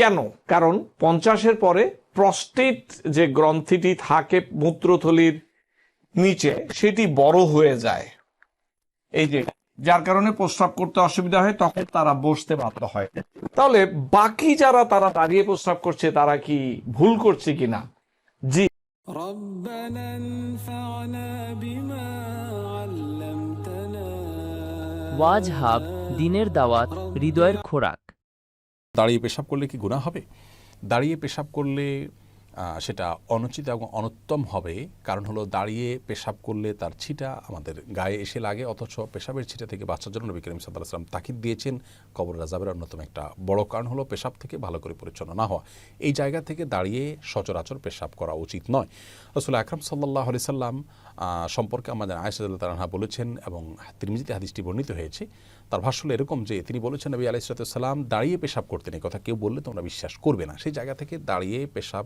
কেন কারণ পঞ্চাশের পরে প্রস্টেট যে গ্রন্থিটি থাকে মূত্রথলির নিচে সেটি বড় হয়ে যায় এই যে যার কারণে প্রস্রাব করতে অসুবিধা হয় তখন তারা বসতে বাধ্য হয় তাহলে বাকি যারা তারা দাঁড়িয়ে প্রস্রাব করছে তারা কি ভুল করছে কিনা জি ربنا انفعنا بما علمتنا ওয়াজ হাব দিনের দাওয়াত হৃদয়ের খোরাক দাঁড়িয়ে পেশাব করলে কি গুণা হবে? দাঁড়িয়ে পেশাব করলে সেটা অনুচিত এবং অনুত্তম হবে। কারণ হলো দাঁড়িয়ে পেশাব করলে তার ছিটা আমাদের গায়ে এসে লাগে, অথচ পেশাবের ছিটা থেকে বাচ্চার জন্য নবী করিম সাল্লাহ সাল্লাম তাকিদ দিয়েছেন। কবর রাজাবের অন্যতম একটা বড় কারণ হলো পেশাব থেকে ভালো করে পরিচ্ছন্ন না হওয়া। এই জায়গা থেকে দাঁড়িয়ে সচরাচর পেশাব করা উচিত নয়। রসুল আকরম সাল্লাহ আলি সাল্লাম সম্পর্কে আমাদের আয়সাদুল্লাহ তালাহা বলেছেন এবং তিরমিজিতে হাদিসটি বর্ণিত হয়েছে। তার ভাষ্য এরকম যে, তিনি বলেছেন, নবী আলাইসালাম দাঁড়িয়ে পেশাব করতেন এই কথা কেউ বললে তোমরা বিশ্বাস করবে না। সেই জায়গা থেকে দাঁড়িয়ে পেশাব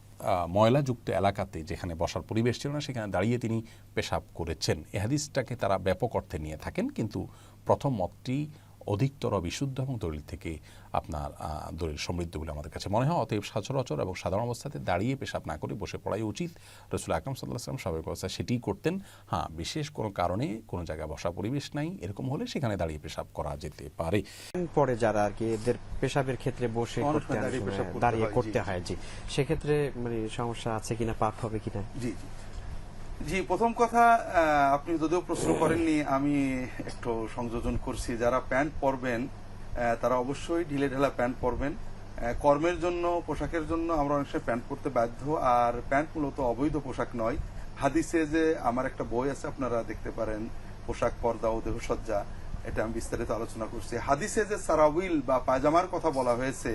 ময়লাযুক্ত এলাকাতে যেখানে বসার পরিবেশ ছিল না, সেখানে দাঁড়িয়ে তিনি পেশাব করেছেন। এহাদিসটাকে তারা ব্যাপক অর্থে নিয়ে থাকেন, কিন্তু প্রথম মতটি অধিকতর বিশুদ্ধ এবং দলিল থেকে আপনার দলিল সমৃদ্ধ বলে আমাদের কাছে মনে হয়। অতএব সচরাচর এবং সাধারণ অবস্থাতে দাঁড়িয়ে পেশাব না করে বসে পড়াই উচিত। রসুল আকরম সাল্লাহ সাল্লাম স্বাভাবিক অবস্থায় সেটিই করতেন। হ্যাঁ বিশেষ কোনো কারণে কোনো জায়গায় বসা পরিবেশ নাই। এরকম হলে সেখানে দাঁড়িয়ে পেশাব করা যেতে পারে। পরে যারা আর কি এদের পেশাবের ক্ষেত্রে বসে দাঁড়িয়ে পেশাব করতে দাঁড়িয়ে হয়, করতে জি। হয় জি। সেক্ষেত্রে মানে সমস্যা আছে কিনা পাপ হবে কিনা? জি জি। জি, প্রথম কথা আপনি যদিও প্রশ্ন করেননি, আমি একটু সংযোজন করছি। যারা প্যান্ট পরবেন তারা অবশ্যই ঢিলে ঢালা প্যান্ট পরবেন। কর্মের জন্য, পোশাকের জন্য আমরা অনেক সময় প্যান্ট পরতে বাধ্য, আর প্যান্ট মূলত অবৈধ পোশাক নয়। হাদিসে যে আমার একটা বই আছে, আপনারা দেখতে পারেন, পোশাক, পর্দা ও দেহসজ্জা, এটা আমি বিস্তারিত আলোচনা করছি। হাদিসে যে সারাউইল বা পায়জামার কথা বলা হয়েছে,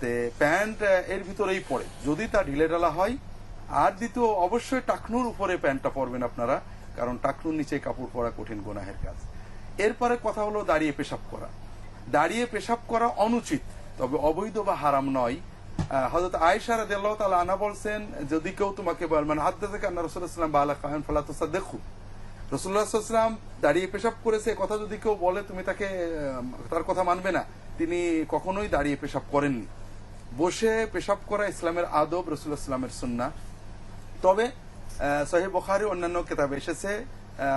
তে প্যান্ট এর ভিতরেই পড়ে। যদি তা ঢিলে ঢালা হয় আর দ্বিতীয়, অবশ্যই টাকনুর উপরে প্যান্টটা পরবেন আপনারা, কারণ টাকনুর নিচে কাপড় পরা কঠিন গোনাহের কাজ। এরপরে কথা হলো দাঁড়িয়ে পেশাব করা। দাঁড়িয়ে পেশাব করা অনুচিত, তবে অবৈধ বা হারাম নয়। হজরত আয়েশা রাদিয়াল্লাহু তাআলা আনা বলছেন, যদি কেউ তোমাকে বল মানে হাত থেকে রাসূলুল্লাহ বা আলা কায়ান ফালা তুসাদ্দিকু রসুল্লাহ সাল্লাম দাঁড়িয়ে পেশাব করেছে কথা যদি কেউ বলে, তুমি তাকে তার কথা মানবে না। তিনি কখনোই দাঁড়িয়ে পেশাব করেননি। বসে পেশাব করা ইসলামের আদব রসুল্লাহ সাল্লামের সুন্না তবে সহি বখারি অন্যান্য কেতাবে এসেছে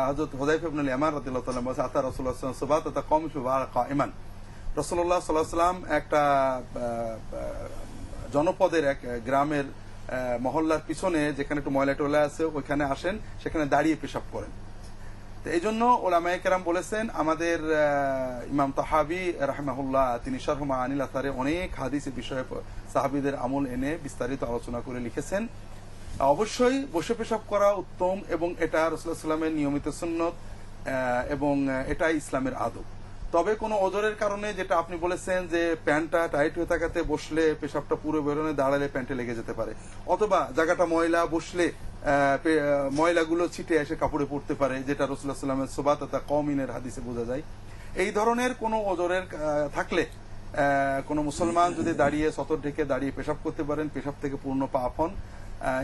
হজরত হুদাইফ ইবনুল ইয়ামান রাদিয়াল্লাহু তাআলা আতা রাসূলুল্লাহ সাল্লাল্লাহু আলাইহি কম সুবার কাইমান রাসূলুল্লাহ সাল্লাল্লাহু আলাইহি একটা জনপদের এক গ্রামের মহল্লার পিছনে যেখানে একটু ময়লা টয়লা আছে, ওইখানে আসেন, সেখানে দাঁড়িয়ে পেশাব করেন। তো এই জন্য ওলামায়ে কেরাম বলেছেন, আমাদের ইমাম তাহাবি রাহমাহুল্লাহ, তিনি শারহুমা আনিল আসারে অনেক হাদিস বিষয়ে সাহাবিদের আমল এনে বিস্তারিত আলোচনা করে লিখেছেন। অবশ্যই বসে পেশাব করা উত্তম এবং এটা রসুল্লাহ সাল্লামের নিয়মিত সুন্নত এবং এটা ইসলামের আদব। তবে কোনো ওজরের কারণে যেটা আপনি বলেছেন যে প্যান্টটা টাইট হয়ে থাকাতে বসলে পেশাবটা পুরো বেরোনে দাঁড়ালে প্যান্টে লেগে যেতে পারে। অথবা জায়গাটা ময়লা বসলে ময়লাগুলো ছিটে এসে কাপড়ে পড়তে পারে, যেটা রসুল্লাহ সাল্লামের সোবাত কমিনের হাদিসে বোঝা যায়। এই ধরনের কোনো ওজরের থাকলে কোনো মুসলমান যদি দাঁড়িয়ে সতর ঢেকে দাঁড়িয়ে পেশাব করতে পারেন, পেশাব থেকে পূর্ণ পাপ হন।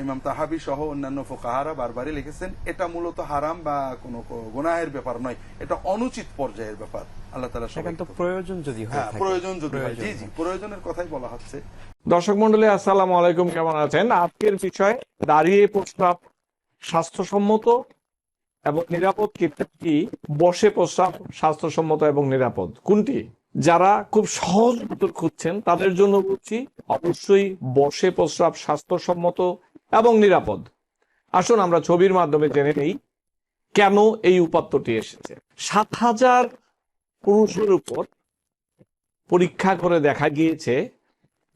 ইমাম তাহাবি সহ অন্যান্য ফোকাহারা বারবারই লিখেছেন এটা মূলত হারাম বা কোনো গুনাহের ব্যাপার নয় এটা অনুচিত পর্যায়ের ব্যাপার। আল্লাহ তালা প্রয়োজন যদি হ্যাঁ প্রয়োজন যদি হয়। জি জি প্রয়োজনের কথাই বলা হচ্ছে। দর্শক মন্ডলী আসসালামু আলাইকুম কেমন আছেন? আজকের বিষয় দাঁড়িয়ে প্রস্রাব স্বাস্থ্যসম্মত এবং নিরাপদ কি বসে প্রস্রাব স্বাস্থ্যসম্মত এবং নিরাপদ? কোনটি? যারা খুব সহজ উত্তর খুঁজছেন, তাদের জন্য বলছি, অবশ্যই বসে প্রস্রাব স্বাস্থ্যসম্মত এবং নিরাপদ। আসুন আমরা ছবির মাধ্যমে জেনে নেই কেন এই উপাত্তটি এসেছে। সাত হাজার পুরুষের উপর পরীক্ষা করে দেখা গিয়েছে,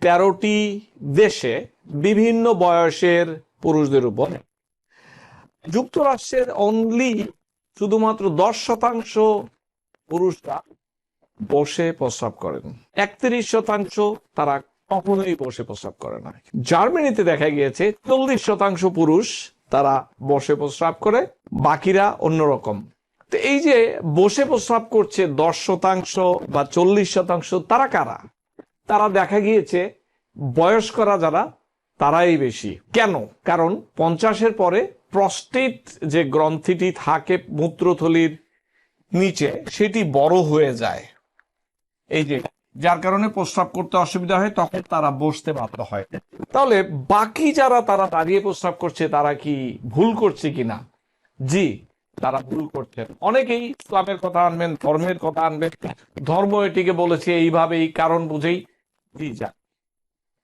তেরোটি দেশে বিভিন্ন বয়সের পুরুষদের উপর। যুক্তরাষ্ট্রের অনলি শুধুমাত্র দশ শতাংশ পুরুষরা বসে প্রস্রাব করেন। একত্রিশ শতাংশ তারা কখনোই বসে প্রস্রাব করে না। জার্মানিতে দেখা গিয়েছে, চল্লিশ শতাংশ পুরুষ তারা বসে প্রস্রাব করে, বাকিরা অন্যরকম। তো এই যে বসে প্রস্রাব করছে দশ শতাংশ বা চল্লিশ শতাংশ, তারা কারা? তারা দেখা গিয়েছে, বয়স্করা যারা, তারাই বেশি। কেন? কারণ পঞ্চাশের পরে প্রস্টেট যে গ্রন্থিটি থাকে মূত্রথলির নিচে, সেটি বড় হয়ে যায়। এই যে, যার কারণে প্রস্রাব করতে অসুবিধা হয়, তখন তারা বসতে বাধ্য হয়। তাহলে বাকি যারা তারা দাঁড়িয়ে প্রস্রাব করছে, তারা কি ভুল করছে কিনা? জি, তারা ভুল করছেন অনেকেই ইসলামের কথা আনবেন, ধর্মের কথা আনবেন। ধর্ম এটিকে বলেছে এইভাবে এই কারণ বুঝেই। জি, যা,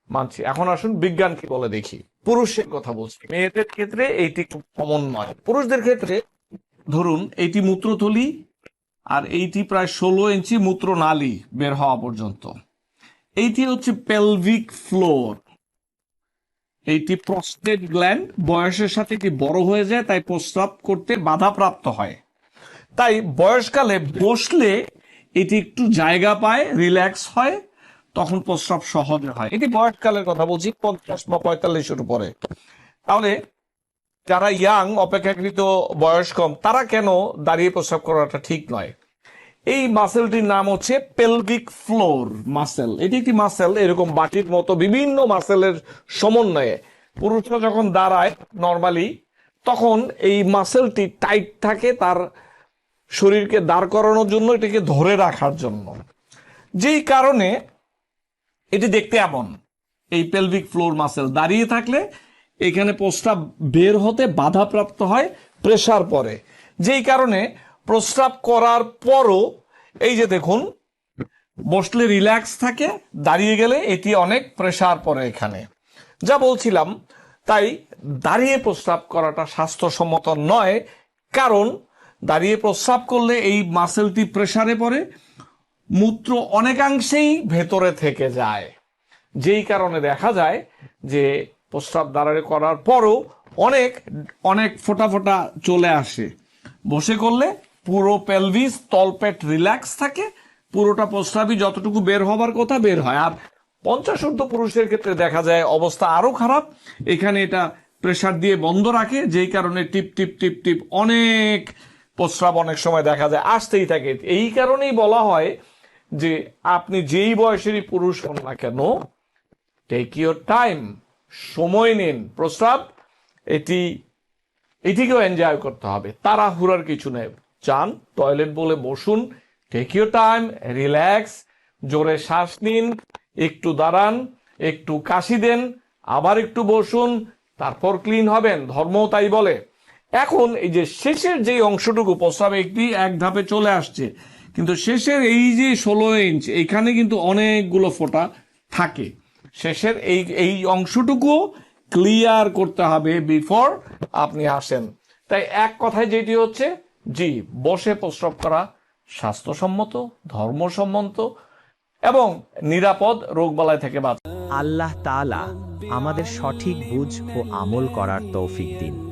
মানছি। এখন আসুন বিজ্ঞান কি বলে দেখি। পুরুষের কথা বলছি। মেয়েদের ক্ষেত্রে এইটি খুব কমন নয়। পুরুষদের ক্ষেত্রে, ধরুন এইটি মূত্রথলি আর এইটি প্রায় ষোলো ইঞ্চি মূত্রনালী বের হওয়া পর্যন্ত। এইটি হচ্ছে পেলভিক ফ্লোর এইটি প্রস্টেট গ্ল্যান্ড বয়সের সাথে এটি বড় হয়ে যায়, তাই প্রস্রাব করতে বাধাপ্রাপ্ত হয়। তাই বয়সকালে বসলে এটি একটু জায়গা পায় রিল্যাক্স হয়, তখন প্রস্রাব সহজে হয়। এটি বয়সকালের কথা বলছি, পঞ্চাশ বা পঁয়তাল্লিশের উপরে। তাহলে যারা ইয়াং অপেক্ষাকৃত বয়স কম, তারা কেন দাঁড়িয়ে প্রস্রাব করাটা ঠিক নয়? এই মাসেলটির নাম হচ্ছে পেলভিক ফ্লোর মাসেল। এটি একটি মাসেল, এরকম বাটির মতো বিভিন্ন মাসেলের সমন্বয়ে। পুরুষরা যখন দাঁড়ায় নর্মালি তখন এই মাসেলটি টাইট থাকে তার শরীরকে দাঁড় করানোর জন্য, এটাকে ধরে রাখার জন্য। যেই কারণে এটি দেখতে এমন। এই পেলভিক ফ্লোর মাসেল দাঁড়িয়ে থাকলে এখানে প্রস্রাব বের হতে বাধাপ্রাপ্ত হয় প্রেসার পরে। যেই কারণে প্রস্রাব করার পরও এই যে দেখুন, বসলে রিল্যাক্স থাকে, দাঁড়িয়ে গেলে এটি অনেক প্রেসার পড়ে এখানে। যা বলছিলাম, তাই দাঁড়িয়ে প্রস্রাব করাটা স্বাস্থ্যসম্মত নয়, কারণ দাঁড়িয়ে প্রস্রাব করলে এই মাসেলটি প্রেসারে পড়ে, মূত্র অনেকাংশেই ভেতরে থেকে যায়। যেই কারণে দেখা যায় যে প্রস্রাব দাঁড়ায় করার পরও অনেক অনেক ফোটা ফোটা চলে আসে। বসে করলে পুরো পেলভিস তলপেট রিল্যাক্স থাকে, পুরোটা প্রস্রাবই যতটুকু বের হবার কথা বের হয়। আর পঞ্চাশ ঊর্ধ্ব পুরুষের ক্ষেত্রে দেখা যায় অবস্থা আরও খারাপ। এখানে এটা প্রেশার দিয়ে বন্ধ রাখে, যেই কারণে টিপ টিপ টিপ টিপ অনেক প্রস্রাব অনেক সময় দেখা যায়, আসতেই থাকে। এই কারণেই বলা হয় যে আপনি যেই বয়সেরই পুরুষ হন না কেন টেক ইউর টাইম সময় নিন, প্রস্রাব, এটি, এটিকেও এনজয় করতে হবে। তারা হুরার কিছু নেই। চান টয়লেট বলে বসুন টেক ইউর টাইম রিল্যাক্স জোরে শ্বাস নিন, একটু দাঁড়ান, একটু কাশি দেন, আবার একটু বসুন, তারপর ক্লিন হবেন, ধর্মও তাই বলে। এখন এই যে শেষের যে অংশটুকু, প্রস্রাবে একটি, এক ধাপে চলে আসছে। কিন্তু শেষের এই যে ষোলো ইঞ্চ এখানে কিন্তু অনেকগুলো ফোঁটা থাকে। শেষের এই এই অংশটুকু ক্লিয়ার করতে হবে বিফোর আপনি আসেন। তাই এক কথায় যেটি হচ্ছে, জি, বসে প্রস্রাব করা স্বাস্থ্যসম্মত, ধর্মসম্মত এবং নিরাপদ রোগবালাই থেকে বাঁচা। আল্লাহ তালা আমাদের সঠিক বুঝ ও আমল করার তৌফিক দিন।